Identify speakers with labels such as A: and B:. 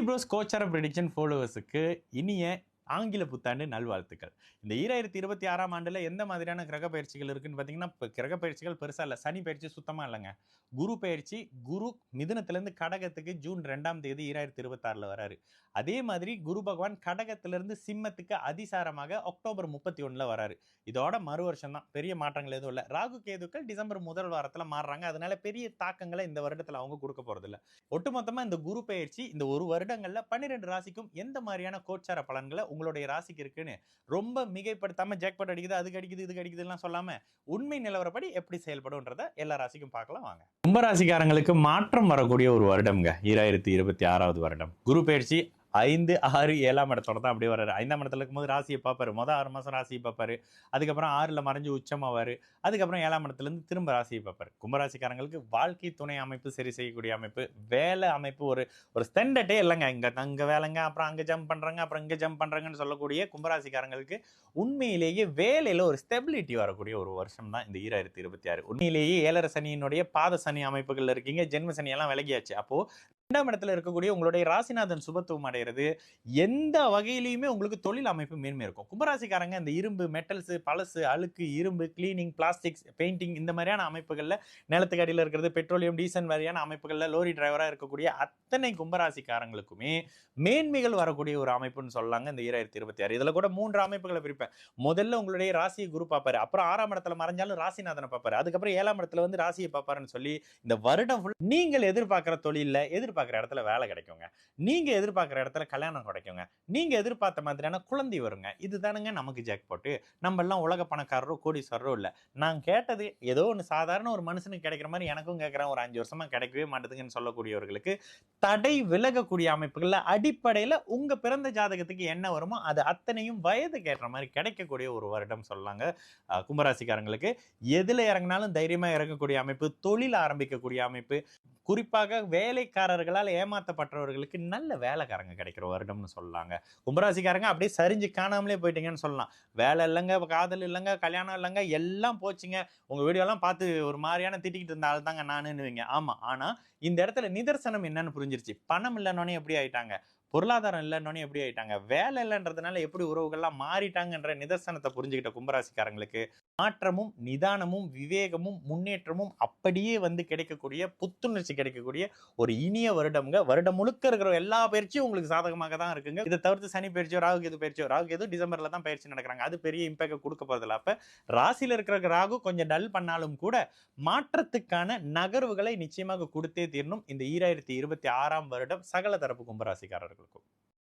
A: Pros கோச்சார prediction ஃபாலோவர்ஸுக்கு இனிய ஆங்கில புத்தாண்டு நல்வாழ்த்துக்கள். இந்த ஈராயிரத்தி இருபத்தி ஆறாம் ஆண்டில் எந்த மாதிரியான கிரக பயிற்சிகள் இருக்குன்னு பார்த்தீங்கன்னா இப்போ கிரக பயிற்சிகள் பெருசாக இல்லை. சனி பயிற்சி சுத்தமாக இல்லைங்க. குரு பயிற்சி குரு மிதனத்திலேருந்து கடகத்துக்கு ஜூன் ரெண்டாம் தேதி ஈராயிரத்தி இருபத்தாறில் வராரு. அதே மாதிரி குரு பகவான் கடகத்திலேருந்து சிம்மத்துக்கு அதிசாரமாக அக்டோபர் முப்பத்தி ஒன்றில் வராரு. இதோட மறு வருஷம் தான். பெரிய மாற்றங்கள் எதுவும் இல்லை. ராகு கேதுக்கள் டிசம்பர் முதல் வாரத்தில் மாறுறாங்க. அதனால பெரிய தாக்கங்களை இந்த வருடத்தில் அவங்க கொடுக்க போகிறதில்ல ஒட்டுமொத்தமாக இந்த குரு பயிற்சி இந்த ஒரு வருடங்களில் பன்னிரெண்டு ராசிக்கும் எந்த மாதிரியான கோச்சார பலன்களை உங்களுடைய ராசிக்கு இருக்குன்னு ரொம்ப மிகைப்படுத்தாம ஜாக்பாட் அடிக்குது அதுக்கு அடிக்குது இதுக்கு அடிக்குதுலாம் சொல்லாம உண்மை நிலவரப்படி எப்படி செயல்படும்ன்றத எல்லா ராசிக்கும் பார்க்கலாம் வாங்க. கும்பராசிக்காரங்களுக்கு மாற்றம் வரக்கூடிய ஒரு வருடம்ங்க. ஈராயிரத்தி இருபத்தி ஆறாவது வருடம். குரு பயிற்சி ஐந்து ஆறு ஏழாம் இடத்தோட தான் அப்படியே வர்றாரு. ஐந்தாம் இடத்துல இருக்கும்போது ராசியை பார்ப்பாரு. மொதல் ஆறு மாதம் ராசியை பார்ப்பாரு. அதுக்கப்புறம் ஆறில் மறைஞ்சு உச்சமாவார் அதுக்கப்புறம் ஏழாம் இடத்துலேருந்து திரும்ப ராசியை பார்ப்பாரு. கும்பராசிக்காரங்களுக்கு வாழ்க்கை துணை அமைப்பு சரி செய்யக்கூடிய அமைப்பு வேலை அமைப்பு ஒரு ஒரு ஸ்டாண்டர்டே இல்லைங்க. இங்கே அங்கே வேலைங்க அப்புறம் அங்கே ஜம்ப் பண்ணுறாங்க அப்புறம் இங்கே ஜம்ப் பண்ணுறாங்கன்னு சொல்லக்கூடிய கும்பராசிக்காரங்களுக்கு உண்மையிலேயே வேலையில் ஒரு ஸ்டெபிலிட்டி வரக்கூடிய ஒரு வருஷம் தான் இந்த ஈராயிரத்தி இருபத்தி ஆறு. உண்மையிலேயே ஏழரை சனியினுடைய பாத சனி அமைப்புகள் இருக்கீங்க. ஜென்ம சனியெல்லாம் விலகியாச்சு. அப்போது இரண்டாம் இடத்துல இருக்கக்கூடிய உங்களுடைய ராசிநாதன் சுபத்துவம் அடைகிறது. எந்த வகையிலையுமே உங்களுக்கு தொழில் அமைப்பு மேன்மை இருக்கும். கும்பராசிக்காரங்க இந்த இரும்பு மெட்டல்ஸு பழசு அழுக்கு இரும்பு கிளீனிங் பிளாஸ்டிக்ஸ் பெயிண்டிங் இந்த மாதிரியான அமைப்புகளில் நிலத்துக்கு அடியில் இருக்கிறது பெட்ரோலியம் டீசல் மாதிரியான அமைப்புகளில் லோரி டிரைவராக இருக்கக்கூடிய அத்தனை கும்பராசிக்காரங்களுக்குமே மேன்மைகள் வரக்கூடிய ஒரு அமைப்புன்னு சொல்லலாங்க இந்த ஈராயிரத்தி இருபத்தி ஆறு. இதில் கூட மூன்று அமைப்புகளை பிரிப்பேன். முதல்ல உங்களுடைய ராசியை குரு பார்ப்பார். அப்புறம் ஆறாம் இடத்துல மறைஞ்சாலும் ராசிநாதனை பார்ப்பார். அதுக்கப்புறம் ஏழாம் இடத்துல வந்து ராசியை பார்ப்பாருன்னு சொல்லி இந்த வருடம் நீங்கள் எதிர்பார்க்குற தொழிலில் எதிர்பார்க்குற இடத்துல வேலை கிடைக்குங்க. நீங்கள் எதிர்பார்க்குற இடத்துல கல்யாணம் கிடைக்குங்க. நீங்கள் எதிர்பார்த்த மாதிரியான குழந்தை வருங்க. இதுதானுங்க நமக்கு ஜாக் போட்டு நம்மெல்லாம் உலக பணக்காரரோ கோடீஸ்வரரோ இல்லை. நான் கேட்டது ஏதோ ஒன்று சாதாரண ஒரு மனுஷனுக்கு கிடைக்கிற மாதிரி எனக்கும் கேட்குறேன். ஒரு அஞ்சு வருஷமாக கிடைக்கவே மாட்டேதுங்கன்னு சொல்லக்கூடியவர்களுக்கு தடை விலகக்கூடிய அமைப்புகளில் அடிப்படையில் உங்கள் பிறந்த ஜாதகத்துக்கு என்ன வருமோ அது அத்தனையும் வயது ஏற்ற மாதிரி கிடைக்கக்கூடிய ஒரு வருடம் சொல்லலாங்க. கும்பராசிக்காரங்களுக்கு எதில் இறங்கினாலும் தைரியமாக இறங்கக்கூடிய அமைப்பு தொழில் ஆரம்பிக்கக்கூடிய அமைப்பு குறிப்பாக வேலைக்காரர்கள் வேலைக்காரர்களால் ஏமாற்றப்பட்டவர்களுக்கு நல்ல வேலைக்காரங்க கிடைக்கிற வருடம்னு சொல்லலாங்க கும்பராசிக்காரங்க அப்படியே சரிஞ்சு காணாமலே போயிட்டீங்கன்னு சொல்லலாம். வேலை இல்லைங்க காதல் இல்லைங்க கல்யாணம் இல்லைங்க எல்லாம் போச்சுங்க. உங்கள் வீடியோலாம் பார்த்து ஒரு மாதிரியான திட்டிக்கிட்டு இருந்த ஆள் தாங்க நானுன்னுவீங்க. ஆமாம் ஆனால் இந்த இடத்துல நிதர்சனம் என்னன்னு புரிஞ்சிருச்சு. பணம் இல்லைன்னொன்னே எப்படி ஆயிட்டாங்க? பொருளாதாரம் இல்லைன்னொன்னே எப்படி ஆயிட்டாங்க? வேலை இல்லைன்றதுனால எப்படி உறவுகள்லாம் மாறிட்டாங்கன்ற நிதர்சனத்தை புரிஞ்சுக்கிட்ட கும்பராசிக்காரங்களுக்கு மாற்றமும் நிதானமும் விவேகமும் முன்னேற்றமும் அப்படியே வந்து கிடைக்கக்கூடிய புத்துணர்ச்சி கிடைக்கக்கூடிய ஒரு இனிய வருடம்ங்க. வருடம் முழுக்க இருக்கிற எல்லா பயிற்சியும் உங்களுக்கு சாதகமாக தான் இருக்குங்க. இதை தவிர்த்து சனி பயிற்சியோ ராகு கேது பயிற்சியோ ராகு கேது டிசம்பர்ல தான் பயிற்சி நடக்கிறாங்க. அது பெரிய இம்பாக்ட் கொடுக்க போறதில்ல. அப்ப ராசியில் இருக்கிற ராகு கொஞ்சம் டல் பண்ணாலும் கூட மாற்றத்துக்கான நகர்வுகளை நிச்சயமாக கொடுத்தே தீரணும். இந்த ஈராயிரத்தி இருபத்தி ஆறாம் வருடம் சகல தரப்பு இருக்கும்